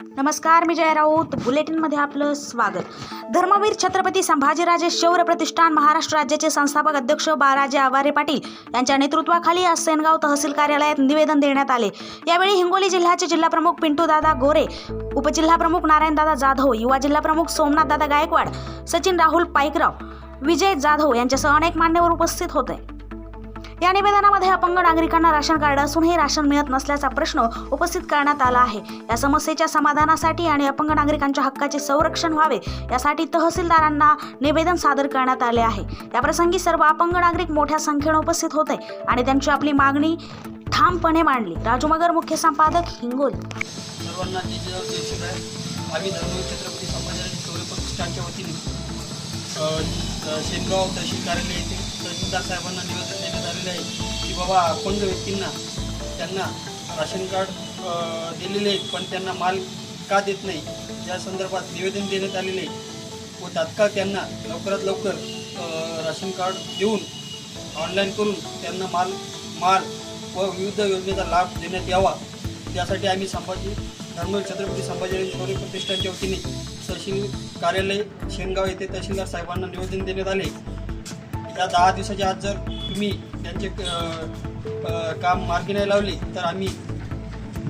नमस्कार मी जय राऊत. बुलेटिनमध्ये आपलं स्वागत. धर्मवीर छत्रपती संभाजीराजे शौर्य प्रतिष्ठान महाराष्ट्र राज्याचे संस्थापक अध्यक्ष बाराजे आवारे पाटील यांच्या नेतृत्वाखाली आज सेनगाव तहसील कार्यालयात निवेदन देण्यात आले. यावेळी हिंगोली जिल्ह्याचे जिल्हाप्रमुख पिंटूदादा गोरे उपजिल्हाप्रमुख नारायणदादा जाधव युवा जिल्हाप्रमुख सोमनाथदादा गायकवाड सचिन राहुल पाईकराव विजय जाधव यांच्यासह अनेक मान्यवर उपस्थित होते. या निवेदनामध्ये अपंग नागरिकांना राशन कार्ड असून हे राशन मिळत नसल्याचा प्रश्न उपस्थित करण्यात आला आहे. या समस्येच्या समाधानासाठी आणि अपंग नागरिकांच्या हक्काचे संरक्षण व्हावे यासाठी तहसीलदारांना निवेदन सादर करण्यात आले आहे. याप्रसंगी सर्व अपंग नागरिक मोठ्या संख्येने उपस्थित होते आणि त्यांची आपली मागणी ठामपणे मांडली. राजू मगर मुख्य संपादक हिंगोली. सर्वांना आम्ही धर्मवीर छत्रपती शौर्य प्रतिष्ठानच्या वतीने तहसील कार्यालय येथे तहसीलदार साहेबांना निवेदन देण्यात आलेले आहे की बाबा अपंग व्यक्तींना त्यांना राशन कार्ड दिलेले आहेत पण त्यांना माल का देत नाही? या संदर्भात निवेदन देण्यात आलेले आहे. व तात्काळ त्यांना लवकरात लवकर राशन कार्ड देऊन ऑनलाईन करून त्यांना माल माल व विविध योजनेचा लाभ देण्यात यावा. त्यासाठी आम्ही संभाजी धर्म छत्रपती संभाजी शौर्य प्रतिष्ठानच्या वतीने तहसील कार्यालय शेनगाव येथे तहसीलदार साहेबांना निवेदन देण्यात आले. या दहा दिवसाच्या आत जर तुम्ही त्यांचे काम मार्गी नाही लावले तर आम्ही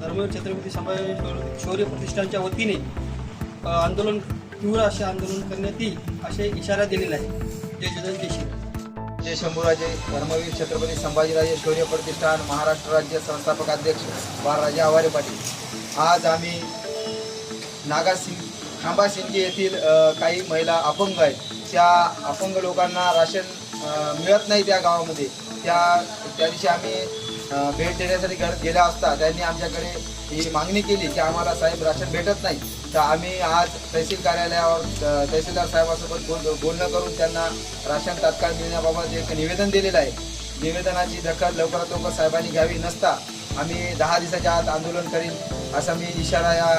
धर्मवीर छत्रपती संभाजी शौर्य- शौर्य प्रतिष्ठानच्या वतीने आंदोलन तीव्र असे आंदोलन करण्यात येईल असे इशारा दिलेला आहे. जय जय जय जय शंभूराजे धर्मवीर छत्रपती संभाजीराजे शौर्य प्रतिष्ठान महाराष्ट्र राज्य संस्थापक अध्यक्ष बाळराजे आवारे पाटील. आज आम्ही नागासिंग खांबासिंगी येथील काही महिला अपंग आहेत. त्या अपंग लोकांना राशन मिळत नाही त्या गावामध्ये. त्या त्या दिवशी आम्ही भेट देण्यासाठी घर गेल्या असता त्यांनी आमच्याकडे ही मागणी केली की आम्हाला साहेब राशन भेटत नाही. तर आम्ही आज तहसील कार्यालयावर तहसीलदार साहेबांसोबत बोल बोलणं करून त्यांना राशन तात्काळ मिळण्याबाबत एक निवेदन दिलेलं आहे. निवेदनाची दखल लवकरात लवकर साहेबांनी घ्यावी नसता आम्ही दहा दिवसाच्या आत आंदोलन करीन असा मी इशारा या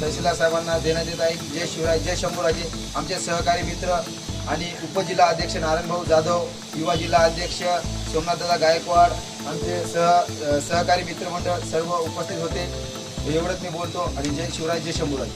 तहसीलदार साहेबांना देण्यात येत आहे. जय शिवराय जय शंभूराजे आमचे सहकारी मित्र आणि उपजिल्हा अध्यक्ष नारायणभाऊ जाधव युवा जिल्हा अध्यक्ष सोमनाथदादा गायकवाड आमचे सह सहकारी मित्रमंडळ सर्व उपस्थित होते. एवढंच मी बोलतो आणि जय शिवराय जय शंभूराज